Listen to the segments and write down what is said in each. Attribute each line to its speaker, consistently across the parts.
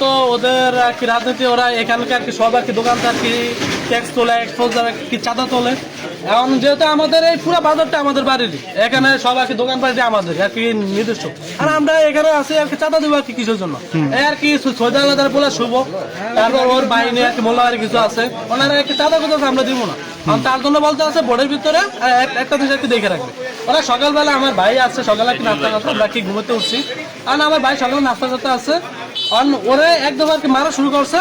Speaker 1: তো ওদের আর কি রাজনীতি ওরা এখানকার আর কি সব আর কি দোকানদার আর কি ট্যাক্স তোলে ফৌজদার আর কি চাঁদা তোলে? এখন যেহেতু আমাদের এই পুরো বাজারটা আমাদের বাড়ির এখানে সব আর কি দোকান পাড়ি আমাদের আর কি নিজস্ব আর আমরা এখানে আছি আর কি চাঁদা দেবো আর কি কিসের জন্য? এই আর কি সৈদাল বলে শুভ তারপর ওর বাহিনী আর কি মোল্লাবাড়ি কিছু আছে ওনারা একটি চাঁদা কোথাও আমরা দিব না। কারণ তার জন্য বলতে আছে বোর্ডের ভিতরে একটা জিনিস একটু দেখে রাখবে। ওরা সকালবেলা আমার ভাই আছে সকালে কি নাস্তা করতে আমরা কি ঘুমোতে উঠছি। কারণ আমার ভাই সকালে নাস্তা করতে আছে ওরে একদম আর কি মারা শুরু করছে।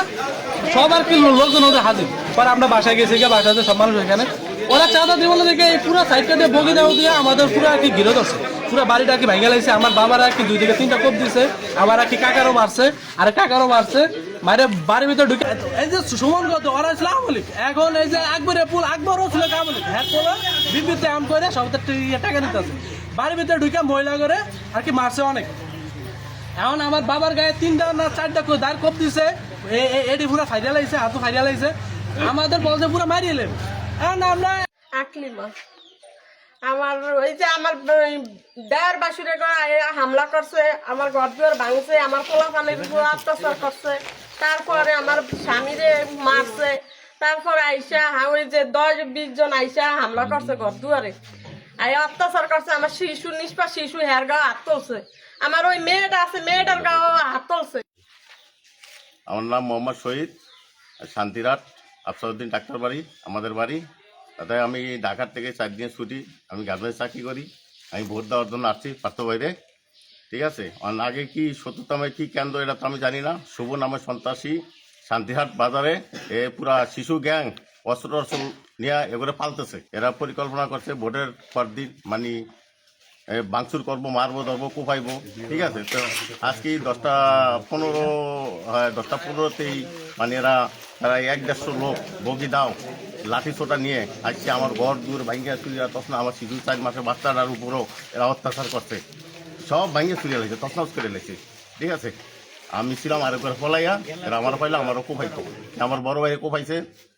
Speaker 1: সব আর কি লোকজন ওদের হাজির। পরে আমরা বাসায় গেছি গিয়ে বাসাতে সব মানুষ এখানে। ওরা চাঁদা দিব দেখে এই পুরো সাইডটা দিয়ে বগি দেওয়া দিয়ে আমাদের পুরো আর কি ঘিরে ধরছে। পুরো বাড়িটা আর কি ভেঙে লাগছে। আমার বাবার আর কি দুই থেকে তিনটা কোপ দিছে। আমার আর কি কাকারও মারছে, আর কাকারও মারছে। মারে বাড়ির ভিতরে ঢুকে এই যে সুমন গত ওরা ছিল আমলিক এখন এই যে আকবরের পুল, আকবরও ছিল আমলিক হ্যাঁ পোলা বিবৃতি আম করে সব টাকা নিতে আছে বাড়ির ভিতরে ঢুকে মহিলা করে আর কি মারছে অনেক। এখন আমার বাবার গায়ে তিনটা না চারটা দাঁড় কোপ দিছে। এটি পুরো ফাইনাল আইছে হাতও ফাইনাল আইছে আমাদের বলছে পুরো মারিয়ে এলেন এখন আমরা
Speaker 2: আকলিমা আমার ওই যে আমার দেড় বাসুরে হামলা করছে আমার ঘর দুয়ার ভাঙছে আমার পোলা পানির উপর অত্যাচার করছে তারপরে আমার স্বামীরে মারছে। তারপর আইসা ওই যে দশ বিশ জন আইসা হামলা করছে ঘর দুয়ারে। আই অত্যাচার করছে, আমার শিশু, নিষ্পাপ শিশু হের গাও হাত তুলছে। আমার ওই মেয়েটা আছে, মেয়েটার গাও হাত তুলছে।
Speaker 3: আমার নাম মোহাম্মদ শহীদ, শান্তিরাট, আফসারউদ্দিন ডাক্তার বাড়ি, আমাদের বাড়ি। তাতে আমি ঢাকার থেকে চার দিনের ছুটি, আমি গার্মেন্টস চাকরি করি। আমি ভোট দেওয়ার জন্য আসছি পার্থ বাইরে। ঠিক আছে? আর আগে কি সত্যতামে কি কেন্দ্র, এটা তো আমি জানি না। শুভ নামে সন্ত্রাসী শান্তিহাট বাজারে, এ পুরা শিশু গ্যাং অস্ত্র টস্ত্র নিয়ে এগুলো পালতেছে। এরা পরিকল্পনা করছে ভোটের পরদিন মানে এ, বাংচুর করব মারবো ধরবো কোপাইবো ঠিক আছে? তো আজকে দশটা পনেরো দশটা পনেরোতেই মানে এরা তারা এক দেড়শো লোক বগি দাও লাঠি ছোটা নিয়ে আজকে আমার ঘর দূর ভাঙ্গিয়া চুরিয়া তখন আমার শিশু চার মাসের বাচ্চাটার উপরও এরা অত্যাচার করছে। সব ভাঙ্গিয়ে চুরিয়া লেগেছে তছনছ করে লেগেছে ঠিক আছে? আমি ছিলাম আর একবার ফলাইয়া এরা আমার পাইলে আমারও কোপাইতো আমার বড় ভাইরে কোপাইছে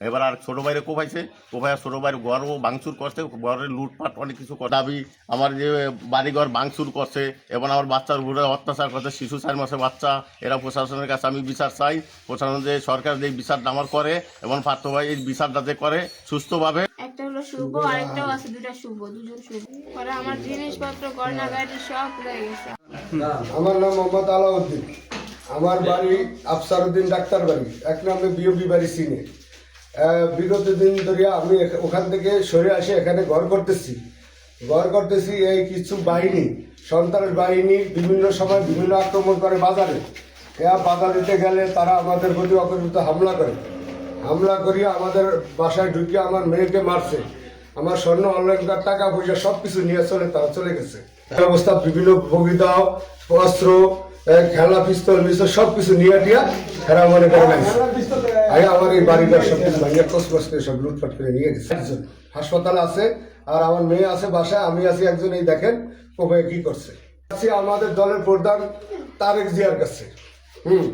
Speaker 3: এবার আর ছোট ভাইরে কোপাইছে কোপাইয়া ছোট ভাইয়ের ঘরও ভাঙচুর করছে ঘরের লুটপাট অনেক কিছু করে দাবি আমার যে বাড়িঘর ভাঙচুর করছে এবং আমার বাচ্চার উপরে অত্যাচার করছে শিশু চার মাসের বাচ্চা এরা প্রশাসনের কাছে আমি বিচার চাই। প্রশাসন যে সরকার যে বিচারটা আমার করে এবং পার্থ ভাই এই বিচারটা যে করে সুস্থভাবে।
Speaker 4: একটা হলো শুভ আরেকটাও আছে দুটা শুভ দুজন শুভ। পরে আমার জিনিসপত্র গয়না গাড়ি সব রয়ে গেছে।
Speaker 5: আমার নাম মোহাম্মদ আলাউদ্দিন। আমার বাড়ি আফসারউদ্দিন ডাক্তার বাড়ি, এক নামে বিওপি বাড়ি সিনে বিগত দিন ধরে আমি ওখান থেকে সরে আসে এখানে ঘর করতেছি। ঘর করতেছি, এই কিছু বাহিনী, সন্ত্রাস বাহিনী বিভিন্ন সময় বিভিন্ন আক্রমণ করে বাজারে। এরা বাধা দিতে গেলে তারা আমাদের প্রতি অকরিত হামলা করে। হামলা করিয়ে আমাদের বাসায় ঢুকিয়ে আমার মেয়েকে মারছে। আমার স্বর্ণ অলঙ্কার টাকা পয়সা সব কিছু নিয়ে চলে, তারা চলে গেছে। ব্যবস্থা বিভিন্ন বগিদাও অস্ত্র খেলা পিস্তল মিস্তল সব কিছু নিয়ে টিয়া এরা মনে করে আগে আমার এই বাড়িটার সব কিছু ভাঙিয়ে কসমস করে সব লুটপাট করে নিয়ে গেছে। হাসপাতাল আছে আর আমার মেয়ে আছে বাসায় আমি আছি একজন এই দেখেন কোপায় কি করছে। আছি আমাদের দলের প্রধান তারেক জিয়ার কাছে। হুম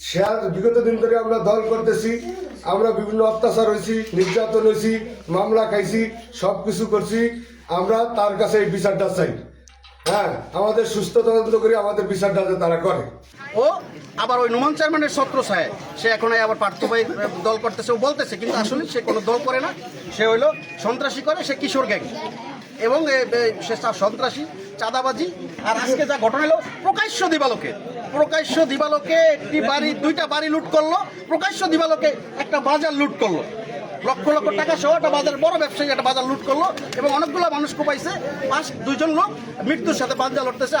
Speaker 5: সে বিগত দিন ধরে আমরা দল করতেছি আমরা বিভিন্ন অত্যাচার হয়েছি নির্যাতন হয়েছি মামলা খাইছি সব কিছু করছি আমরা তার কাছে এই বিচারটা চাই। হ্যাঁ আমাদের সুস্থ তদন্ত করে আমাদের বিচারটা তারা করে।
Speaker 6: ও, আবার ওই নোমান চেয়ারম্যানের ছত্র ছায় সে এখন আবার পার্থ ভাই দল করতেছে। ও বলতেছে, কিন্তু আসলে সে কোনো দল করে না। সে হইল সন্ত্রাসী করে, সে কিশোর গ্যাং। এবং সে সন্ত্রাসী, চাঁদাবাজি। আর আজকে যা ঘটনা হলো, প্রকাশ্য দিবালোকে প্রকাশ্য দিবালোকে একটি বাড়ি, দুইটা বাড়ি লুট করল, প্রকাশ্য দিবালোকে একটা বাজার লুট করল। লক্ষ লক্ষ টাকা সহ একটা বাজার, বড় ব্যবসায়ী একটা বাজার লুট করল এবং অনেকগুলো মানুষ কোপাইছে। পাঁচ দুইজন লোক মৃত্যুর সাথে বাজার লড়তেছে।